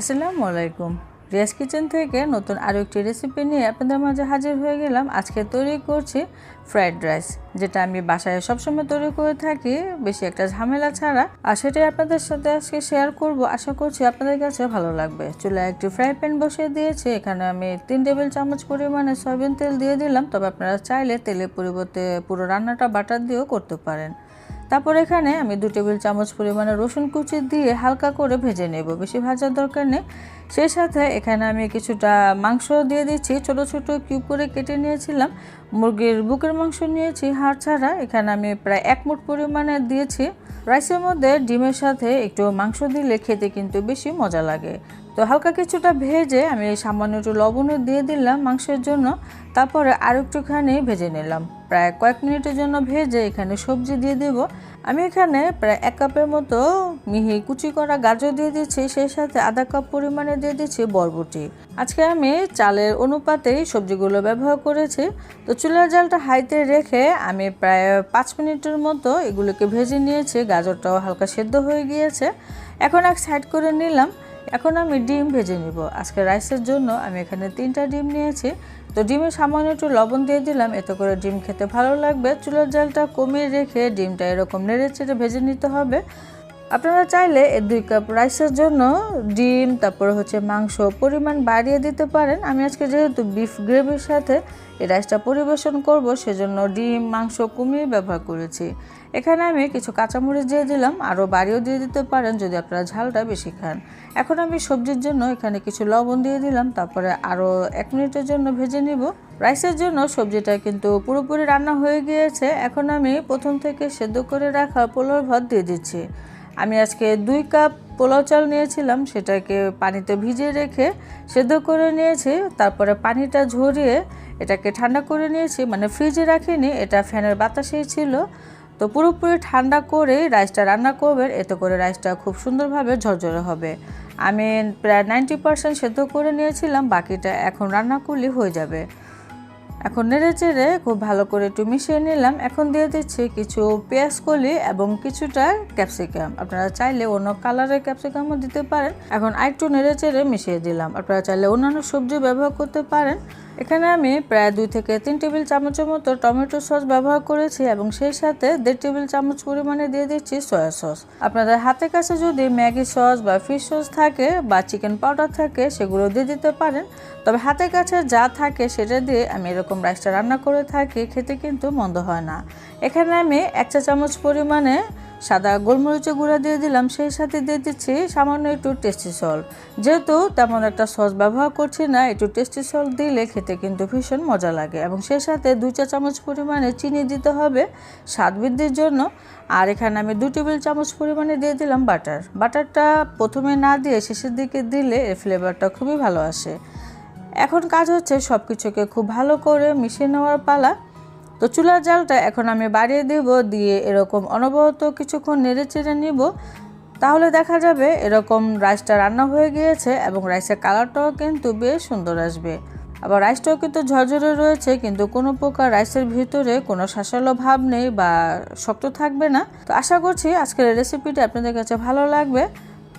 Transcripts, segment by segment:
আসসালামু আলাইকুম। রিয়াজ কিচেন থেকে নতুন আরও একটি রেসিপি নিয়ে আপনাদের মাঝে হাজির হয়ে গেলাম। আজকে তৈরি করছি ফ্রাইড রাইস যেটা আমি বাসায় সবসময় তৈরি করে থাকি, বেশি একটা ঝামেলা ছাড়া। আর সেটাই আপনাদের সাথে আজকে শেয়ার করব। আশা করছি আপনাদের কাছে ভালো লাগবে। চুলায় একটি ফ্রাই প্যান বসিয়ে দিয়েছি। এখানে আমি তিন টেবিল চামচ পরিমাণে সয়াবিন তেল দিয়ে দিলাম। তবে আপনারা চাইলে তেলের পরিবর্তে পুরো রান্নাটা বাটার দিয়েও করতে পারেন। তারপর এখানে আমি দু টেবিল চামচ পরিমাণে রসুন কুচি দিয়ে হালকা করে ভেজে নেব। বেশি ভাজার দরকার নেই। সেই সাথে এখানে আমি কিছুটা মাংস দিয়ে দিচ্ছি। ছোট ছোট কিউব করে কেটে নিয়েছিলাম। মুরগির বুকের মাংস নিয়েছি। হাড় ছাড়া এখানে আমি প্রায় এক মুঠ পরিমাণে দিয়েছি। রাইসের মধ্যে ডিমের সাথে একটু মাংস দিলে খেতে কিন্তু বেশি মজা লাগে। তো হালকা কিছুটা ভেজে আমি সামান্য একটু লবণও দিয়ে দিলাম মাংসের জন্য। তারপরে আর একটুখানি ভেজে নিলাম। প্রায় কয়েক মিনিটের জন্য ভেজে এখানে সবজি দিয়ে দেব। আমি এখানে প্রায় এক কাপের মতো মিহি কুচি করা গাজর দিয়ে দিচ্ছি, সেই সাথে আধা কাপ পরিমাণে দিয়ে দিচ্ছি বরবটি। আজকে আমি চালের অনুপাতেই সবজিগুলো ব্যবহার করেছি। তো চুলার জালটা হাইতে রেখে আমি প্রায় পাঁচ মিনিটের মতো এগুলোকে ভেজে নিয়েছি। গাজরটাও হালকা সেদ্ধ হয়ে গিয়েছে। এখন এক সাইড করে নিলাম। এখন আমি ডিম ভেজে নিব। আজকে রাইসের জন্য আমি এখানে তিনটা ডিম নিয়েছি। তো ডিমে সামান্য একটু লবণ দিয়ে দিলাম। এতে করে ডিম খেতে ভালো লাগবে। চুলার জালটা কমিয়ে রেখে ডিমটা এরকম নেড়ে চেড়ে ভেজে নিতে হবে। আপনারা চাইলে এই দুই কাপ রাইসের জন্য ডিম, তারপরে হচ্ছে মাংস পরিমাণ বাড়িয়ে দিতে পারেন। আমি আজকে যেহেতু বিফ গ্রেভির সাথে এই রাইসটা পরিবেশন করব, সেজন্য ডিম, মাংস কমিয়ে ব্যবহার করেছি। এখানে আমি কিছু কাঁচামরিচ দিয়ে দিলাম, আরও বাড়িও দিয়ে দিতে পারেন যদি আপনারা ঝালটা বেশি খান। এখন আমি সবজির জন্য এখানে কিছু লবণ দিয়ে দিলাম, তারপরে আরও এক মিনিটের জন্য ভেজে নিব। রাইসের জন্য সবজিটা কিন্তু পুরোপুরি রান্না হয়ে গিয়েছে, এখন আমি প্রথম থেকে সেদ্ধ করে রাখা পোলার ভাত দিয়ে দিচ্ছি। আমি আজকে দুই কাপ পোলাও চাল নিয়েছিলাম, সেটাকে পানিতে ভিজিয়ে রেখে সেদ্ধ করে নিয়েছি, তারপরে পানিটা ঝরিয়ে এটাকে ঠান্ডা করে নিয়েছি মানে ফ্রিজে রাখিনি, এটা ফ্যানের বাতাসেই ছিল। তো পুরোপুরি ঠান্ডা করে রাইসটা রান্না করবেন, এতে করে রাইসটা খুব সুন্দরভাবে ঝরঝরে হবে। আমি প্রায় নাইনটি পারসেন্ট সেদ্ধ করে নিয়েছিলাম, বাকিটা এখন রান্না করলে হয়ে যাবে। এখন নেড়ে চেড়ে খুব ভালো করে একটু মিশিয়ে নিলাম। এখন দিয়ে দিচ্ছি কিছু পেঁয়াজ কলি এবং কিছুটা ক্যাপসিকাম। আপনারা চাইলে অন্য কালারের ক্যাপসিকামও দিতে পারেন। এখন আরেকটু নেড়ে চেড়ে মিশিয়ে দিলাম। আপনারা চাইলে অন্যান্য সবজি ব্যবহার করতে পারেন। এখানে আমি প্রায় দুই থেকে তিন টেবিল চামচের মতো টমেটো সস ব্যবহার করেছি এবং সেই সাথে দেড় টেবিল চামচ পরিমাণে দিয়ে দিচ্ছি সয়া সস। আপনাদের হাতের কাছে যদি ম্যাগি সস বা ফিশ সস থাকে বা চিকেন পাউডার থাকে, সেগুলো দিয়ে দিতে পারেন। তবে হাতের কাছে যা থাকে সেটা দিয়ে আমি এরকম রাইসটা রান্না করে থাকি, খেতে কিন্তু মন্দ হয় না। এখানে আমি এক চা চামচ পরিমাণে সাদা গোলমরিচের গুঁড়া দিয়ে দিলাম, সেই সাথে দিয়ে দিচ্ছি সামান্য একটু টেস্টি সল যেহেতু তেমন একটা সস ব্যবহার করছি না, একটু টেস্টি সল দিলে খেতে কিন্তু ভীষণ মজা লাগে। এবং সেই সাথে দুই চা চামচ পরিমাণে চিনি দিতে হবে স্বাদ বৃদ্ধির জন্য। আর এখানে আমি দু টেবিল চামচ পরিমাণে দিয়ে দিলাম বাটার বাটারটা প্রথমে না দিয়ে শেষের দিকে দিলে এর ফ্লেভারটা খুবই ভালো আসে। এখন কাজ হচ্ছে সব কিছুকে খুব ভালো করে মিশিয়ে নেওয়ার পালা। তো চুলার জালটা এখন আমি বাড়িয়ে দেব, দিয়ে এরকম অনবরত কিছুক্ষণ নেড়ে চেড়ে নিব। তাহলে দেখা যাবে এরকম রাইসটা রান্না হয়ে গিয়েছে এবং রাইসের কালারটাও কিন্তু বেশ সুন্দর আসবে। আবার রাইসটাও কিন্তু ঝরঝরে রয়েছে, কিন্তু কোনো প্রকার রাইসের ভিতরে কোনো শাসালো ভাব নেই বা শক্ত থাকবে না। তো আশা করছি আজকের রেসিপিটা আপনাদের কাছে ভালো লাগবে।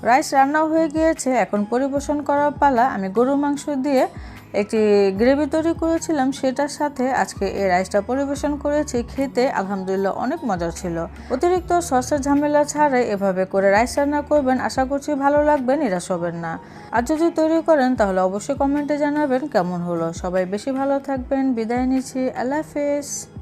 রাইস রান্নাও হয়ে গিয়েছে। এখন পরিবেশন করার পালা আমি গরুর মাংস দিয়ে একটি গ্রেভি তৈরি করেছিলাম। সেটার সাথে আজকে এই রাইসটা পরিবেশন করেছি। খেতে আলহামদুলিল্লাহ অনেক মজার ছিল। অতিরিক্ত সসের ঝামেলা ছাড়াই এভাবে করে রাইস রান্না করবেন। আশা করছি ভালো লাগবে, নিরাশ হবেন না। আর যদি তৈরি করেন, তাহলে অবশ্যই কমেন্টে জানাবেন কেমন হলো। সবাই বেশি ভালো থাকবেন। বিদায় নিচ্ছি। আল্লাহ হাফেজ।